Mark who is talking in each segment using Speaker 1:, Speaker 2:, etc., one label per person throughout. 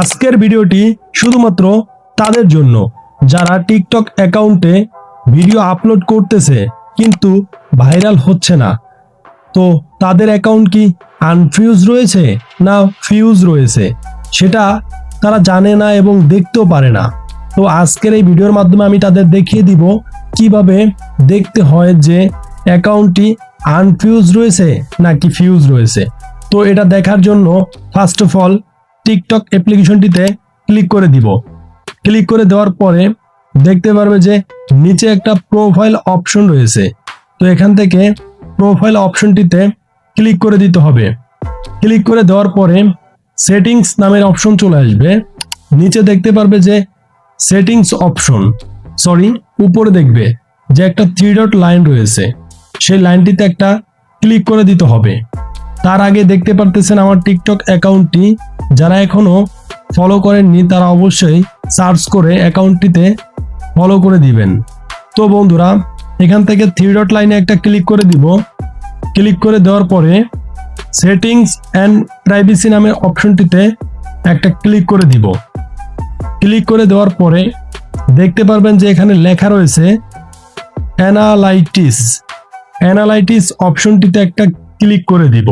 Speaker 1: আজকের ভিডিওটি শুধুমাত্র তাদের জন্য। যারা টিকটক অ্যাকাউন্টে ভিডিও আপলোড করতেছে, কিন্তু ভাইরাল হচ্ছে না। তো তাদের অ্যাকাউন্ট কি আনফিউজ রয়েছে না ফিউজ রয়েছে? সেটা তারা জানে না এবং দেখতেও পারে না। তো আজকের এই ভিডিওর মাধ্যমে আমি তাদের দেখিয়ে দিব কীভাবে দেখতে হয় যে অ্যাকাউন্টটি আনফিউজ রয়েছে নাকি ফিউজ রয়েছে। তো এটা দেখার জন্য ফার্স্ট অফ অল টিকটক অ্যাপ্লিকেশনটিতে ক্লিক করে দিব। ক্লিক করে দেওয়ার পরে দেখতে পারবে যে নিচে একটা প্রোফাইল অপশন রয়েছে। তো এখান থেকে প্রোফাইল অপশনটিতে ক্লিক করে দিতে হবে। ক্লিক করে দেওয়ার পরে সেটিংস নামের অপশন চলে আসবে। নিচে দেখতে পারবে যে সেটিংস অপশন সরি উপরে দেখবে যে একটা থ্রি ডট লাইন রয়েছে। সেই লাইনটিতে একটা ক্লিক করে দিতে হবে। তার আগে দেখতে পারতেছেন আমার টিকটক অ্যাকাউন্টটি যারা এখনও ফলো করেননি, তারা অবশ্যই সার্চ করে অ্যাকাউন্টটিতে ফলো করে দিবেন। তো বন্ধুরা, এখান থেকে থ্রি ডট লাইনে একটা ক্লিক করে দিব। ক্লিক করে দেওয়ার পরে সেটিংস অ্যান্ড প্রাইভেসি নামের অপশনটিতে একটা ক্লিক করে দিব। ক্লিক করে দেওয়ার পরে দেখতে পারবেন যে এখানে লেখা রয়েছে অ্যানালাইটিস অ্যানালাইটিস অপশনটিতে একটা ক্লিক করে দিব।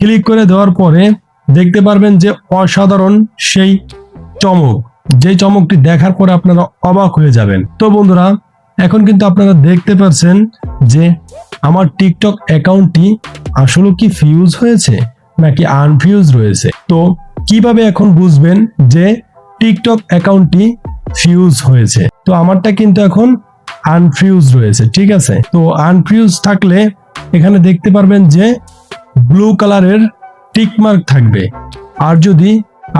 Speaker 1: ক্লিক করে দেওয়ার পরে দেখতে পারবেন যে অসাধারণ সেই চমক। যে চমকটি দেখার পরে আপনারা অবাক হয়ে যাবেন। তো বন্ধুরা, এখন কিন্তু আপনারা দেখতে পাচ্ছেন যে আমার টিকটক অ্যাকাউন্টটি আসলে কি ফিউজ হয়েছে নাকি আনফিউজ রয়েছে। তো কীভাবে এখন বুঝবেন যে টিকটক অ্যাকাউন্টটি ফিউজ হয়েছে? তো আমারটা কিন্তু এখন আনফিউজ রয়েছে, ঠিক আছে? তো আনফিউজ থাকলে এখানে দেখতে পারবেন যে ব্লু কালারের টিক মার্ক থাকবে। আর যদি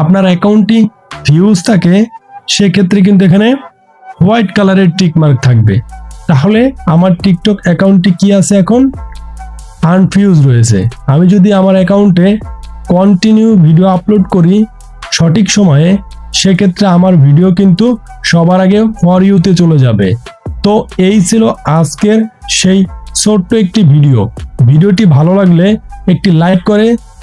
Speaker 1: আপনার অ্যাকাউন্টটি ভিউজ থাকে, সেক্ষেত্রে কিন্তু এখানে হোয়াইট কালারের টিকমার্ক থাকবে। তাহলে আমার টিকটক অ্যাকাউন্টটি কি আছে এখন? আনফিউজ রয়েছে। আমি যদি আমার অ্যাকাউন্টে কন্টিনিউ ভিডিও আপলোড করি সঠিক সময়ে, সেক্ষেত্রে আমার ভিডিও কিন্তু সবার আগে ফর ইউতে চলে যাবে। তো এই ছিল আজকের সেই ছোট্ট একটি ভিডিও ভিডিওটি ভালো লাগলে একটি লাইক করে